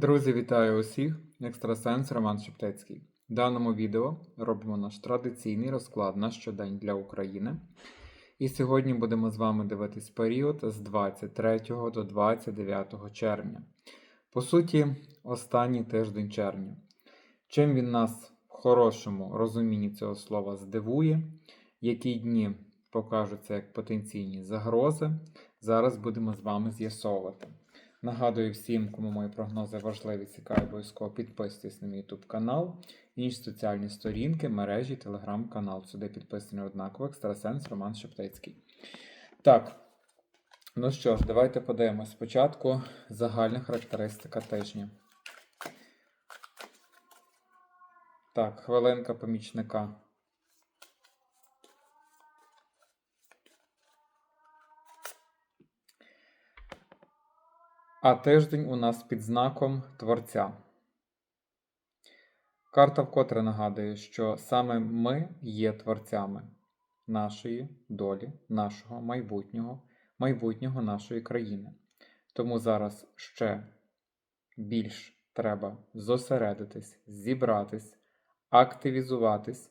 Друзі, вітаю усіх! Екстрасенс Роман Шептецький. В даному відео робимо наш традиційний розклад на щодень для України. І сьогодні будемо з вами дивитись період з 23 до 29 червня. По суті, останній тиждень червня. Чим він нас в хорошому розумінні цього слова здивує, які дні покажуться як потенційні загрози, зараз будемо з вами з'ясовувати. Нагадую всім, кому мої прогнози важливі, цікаві, обов'язково підписуйтесь на мій YouTube канал, інші соціальні сторінки, мережі, телеграм-канал. Сюди підписаний однаково екстрасенс Роман Шептицький. Так, ну що ж, давайте подивимось. Спочатку загальна характеристика тижня. Так, хвилинка помічника. А тиждень у нас під знаком Творця. Карта вкотре нагадує, що саме ми є творцями нашої долі, нашого майбутнього, майбутнього нашої країни. Тому зараз ще більш треба зосередитись, зібратись, активізуватись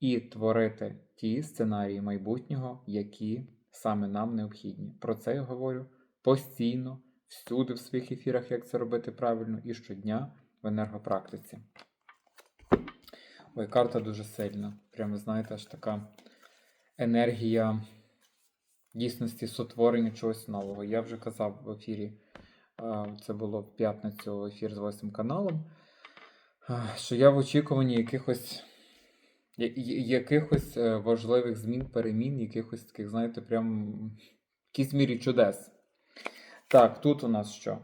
і творити ті сценарії майбутнього, які саме нам необхідні. Про це я говорю постійно всюди в своїх ефірах, як це робити правильно, і щодня в енергопрактиці. Ой, карта дуже сильна. Прямо, знаєте, аж така енергія дійсності сотворення чогось нового. Я вже казав в ефірі, це було в п'ятницю ефір з восьмим каналом, що я в очікуванні якихось. Якихось е, важливих змін, перемін, якихось таких, знаєте, прям в якійсь мірі чудес. Так, тут у нас що?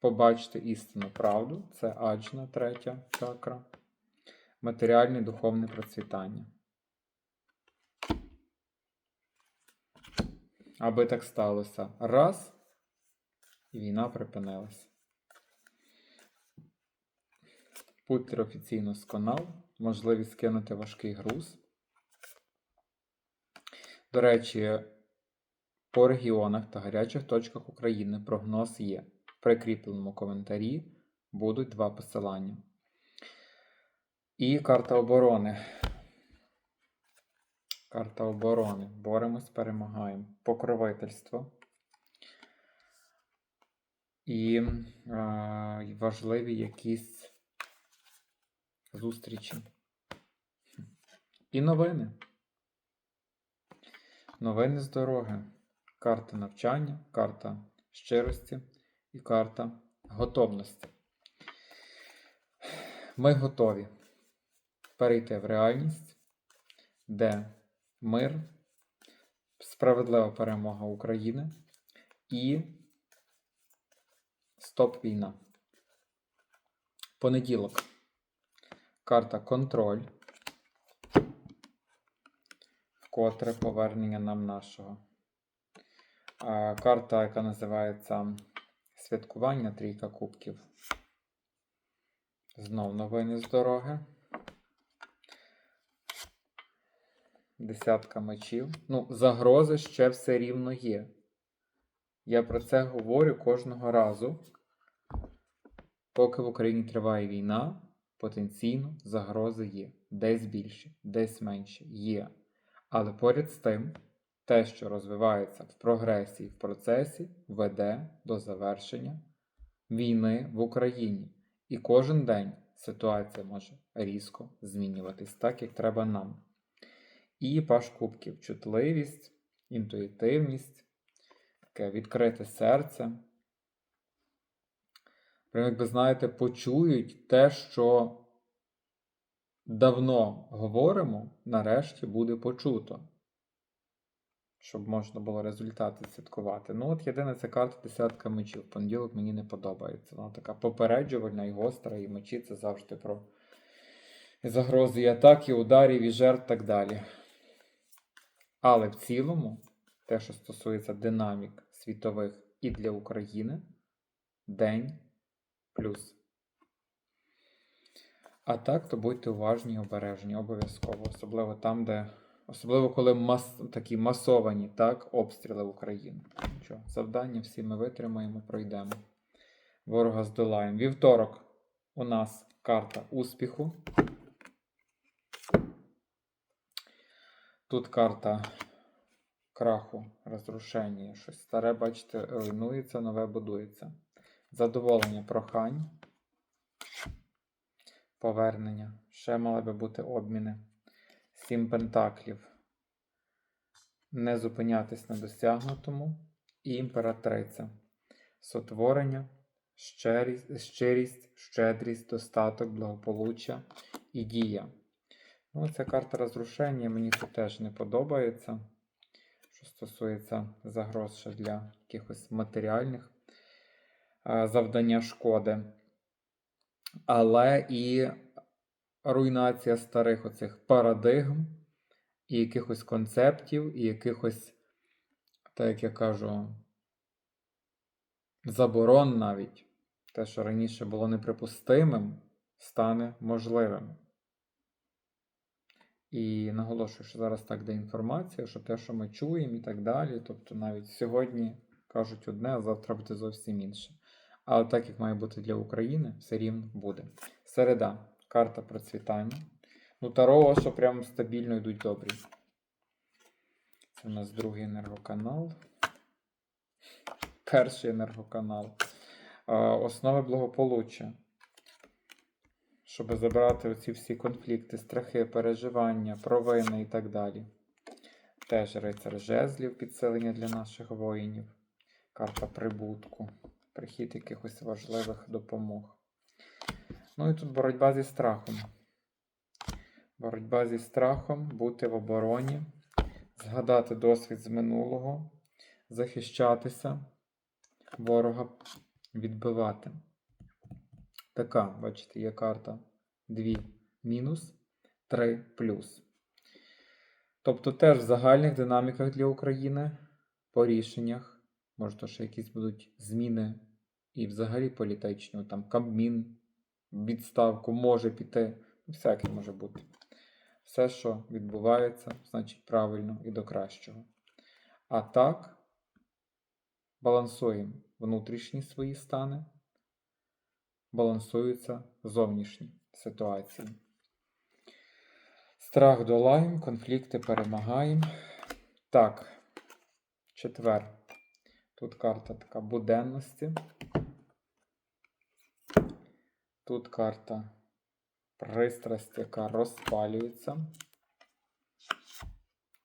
Побачити істину правду. Це аджна, третя чакра. Матеріальне духовне процвітання. Аби так сталося. Раз. І війна припинилася. Путер офіційно сконав. Можливість скинути важкий груз. До речі, по регіонах та гарячих точках України прогноз є. В прикріпленому коментарі будуть два посилання. І карта оборони. Карта оборони. Боремось, перемагаємо. Покровительство. І е, важливі якісь зустрічі. І новини. Новини з дороги карта навчання, карта щирості і карта готовності. Ми готові перейти в реальність, де мир, справедлива перемога України і стоп війна. Понеділок. Карта контроль. Вкотре повернення нам нашого карта, яка називається Святкування Трійка Кубків. Знов новини з дороги. Десятка мечів. Ну, загрози ще все рівно є. Я про це говорю кожного разу. Поки в Україні триває війна, потенційно загрози є. Десь більше, десь менше є. Але поряд з тим те, що розвивається в прогресії в процесі, веде до завершення війни в Україні. І кожен день ситуація може різко змінюватись, так як треба нам. І паш кубків чутливість, інтуїтивність, таке відкрите серце. Прямо, як ви знаєте, почують те, що давно говоримо, нарешті буде почуто щоб можна було результати святкувати. Ну, от єдине, це карта десятка мечів. Понеділок мені не подобається. Вона така попереджувальна і гостра, і мечі це завжди про загрози і атаки, ударів і жертв так далі. Але в цілому, те, що стосується динамік світових і для України, день плюс. А так, то будьте уважні і обережні, обов'язково, особливо там, де Особливо, коли мас, такі масовані так, обстріли в Україну. Нічого, завдання всі ми витримаємо, пройдемо. ворога здолаємо. Вівторок у нас карта успіху. Тут карта краху, розрушення. Щось старе, бачите, руйнується, нове будується. Задоволення прохань. Повернення. Ще мали би бути обміни. Сім пентаклів. Не зупинятись на досягнутому. І імператриця. Сотворення, щирість, щирість, щедрість, достаток, благополуччя і дія. Ну, ця карта розрушення мені тут теж не подобається. Що стосується загроз ще для якихось матеріальних е, завдання шкоди. Але і руйнація старих оцих парадигм, і якихось концептів, і якихось, так як я кажу, заборон навіть. Те, що раніше було неприпустимим, стане можливим. І наголошую, що зараз так де інформація, що те, що ми чуємо і так далі. Тобто навіть сьогодні кажуть одне, а завтра буде зовсім інше. Але так як має бути для України, все рівно буде. Середа. Карта процвітання. Ну, Таро, що прямо стабільно йдуть добрі. Це у нас другий енергоканал. Перший енергоканал. Основи благополуччя. Щоб забрати оці всі конфлікти, страхи, переживання, провини і так далі. Теж рицар жезлів, підсилення для наших воїнів. Карта прибутку, прихід якихось важливих допомог. Ну і тут боротьба зі страхом. Боротьба зі страхом, бути в обороні, згадати досвід з минулого, захищатися, ворога відбивати. Така, бачите, є карта 2 мінус, 3 плюс. Тобто теж в загальних динаміках для України по рішеннях, може, то ще якісь будуть зміни і взагалі політичні, там Кабмін, відставку може піти, всяке може бути. Все, що відбувається, значить правильно і до кращого. А так, балансуємо внутрішні свої стани балансуються зовнішні ситуації. Страх долаємо, конфлікти перемагаємо. Так, четвер. Тут карта така буденності. Тут карта пристрасть, яка розпалюється.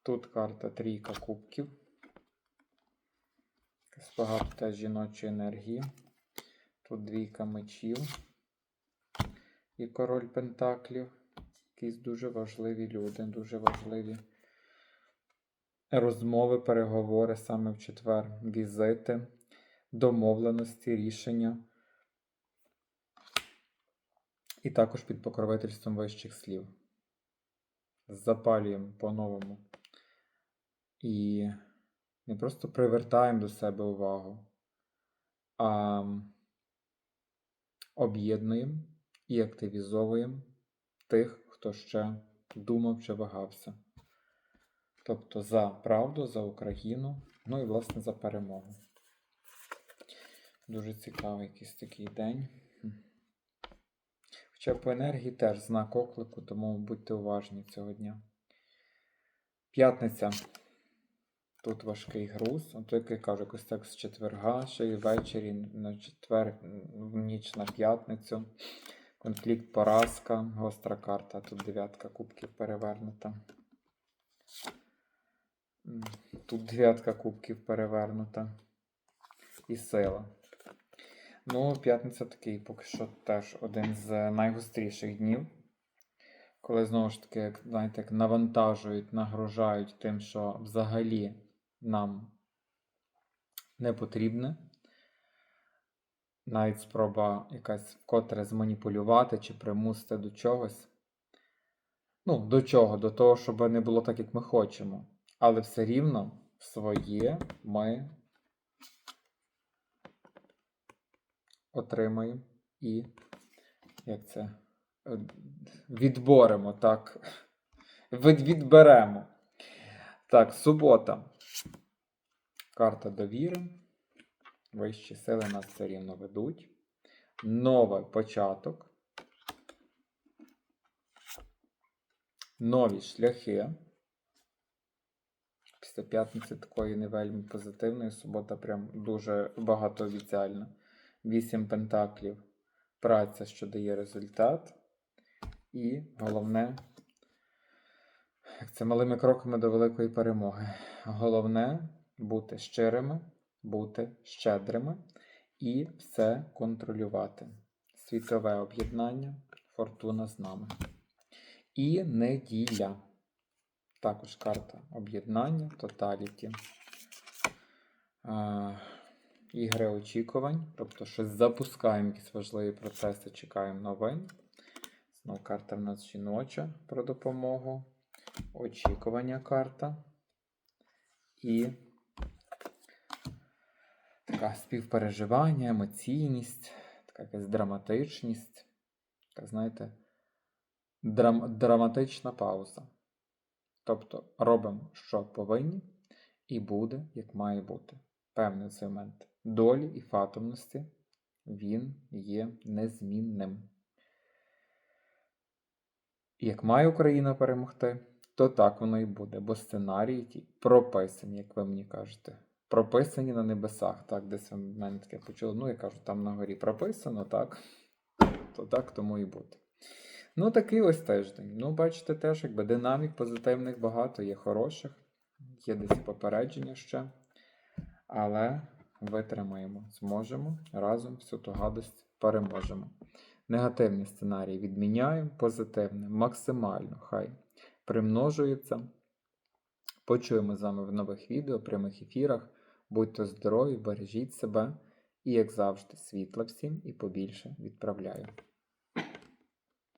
Тут карта трійка кубків. Багато жіночої енергії. Тут двійка мечів і король Пентаклів. Якісь дуже важливі люди, дуже важливі розмови, переговори саме в четвер, візити, домовленості, рішення. І також під покровительством вищих слів. Запалюємо по-новому. І не просто привертаємо до себе увагу, а об'єднуємо і активізовуємо тих, хто ще думав чи вагався. Тобто за правду, за Україну, ну і, власне, за перемогу. Дуже цікавий якийсь такий день. Хоча по енергії теж знак оклику, тому будьте уважні цього дня. П'ятниця. Тут важкий груз. От як я кажу, якось так з четверга, ще й ввечері на четвер, в ніч на п'ятницю. Конфлікт, поразка, гостра карта. Тут дев'ятка кубків перевернута. Тут дев'ятка кубків перевернута. І сила. Ну, п'ятниця такий поки що теж один з найгостріших днів. Коли знову ж таки, знаєте, як навантажують, нагружають тим, що взагалі нам не потрібне. Навіть спроба якась вкотре зманіпулювати чи примусити до чогось. Ну, до чого? До того, щоб не було так, як ми хочемо. Але все рівно своє ми отримаємо і як це? Е, Відборемо, так. Від, відберемо. Так, субота. Карта довіри. Вищі сили нас все рівно ведуть. новий початок, нові шляхи. Після п'ятниці такої не вельми позитивної, субота прям дуже багатообіцяльна. Вісім пентаклів, праця, що дає результат. І головне, це малими кроками до великої перемоги. Головне бути щирими, бути щедрими і все контролювати. Світове об'єднання, фортуна з нами. І неділя. Також карта об'єднання, тоталіті. Ігри очікувань. Тобто щось запускаємо, якісь важливі процеси, чекаємо новин. Знову карта в нас жіноча про допомогу. Очікування карта. І така співпереживання, емоційність, така якась драматичність. Така, знаєте, драм, драматична пауза. Тобто робимо, що повинні, і буде, як має бути. Певний цей момент долі і фатомності він є незмінним. Як має Україна перемогти, то так воно і буде, бо сценарії ті прописані, як ви мені кажете. Прописані на небесах. Так, десь ви в мене таке почули. Ну, я кажу, там на горі прописано, так. То так тому і буде. Ну, такий ось тиждень. Ну, бачите, теж, якби динамік позитивних багато, є хороших, є десь попередження ще. Але витримаємо, зможемо разом всю ту гадость переможемо. Негативні сценарії відміняємо, позитивне максимально хай примножується. Почуємо з вами в нових відео, прямих ефірах. Будьте здорові, бережіть себе і, як завжди, світла всім і побільше відправляю.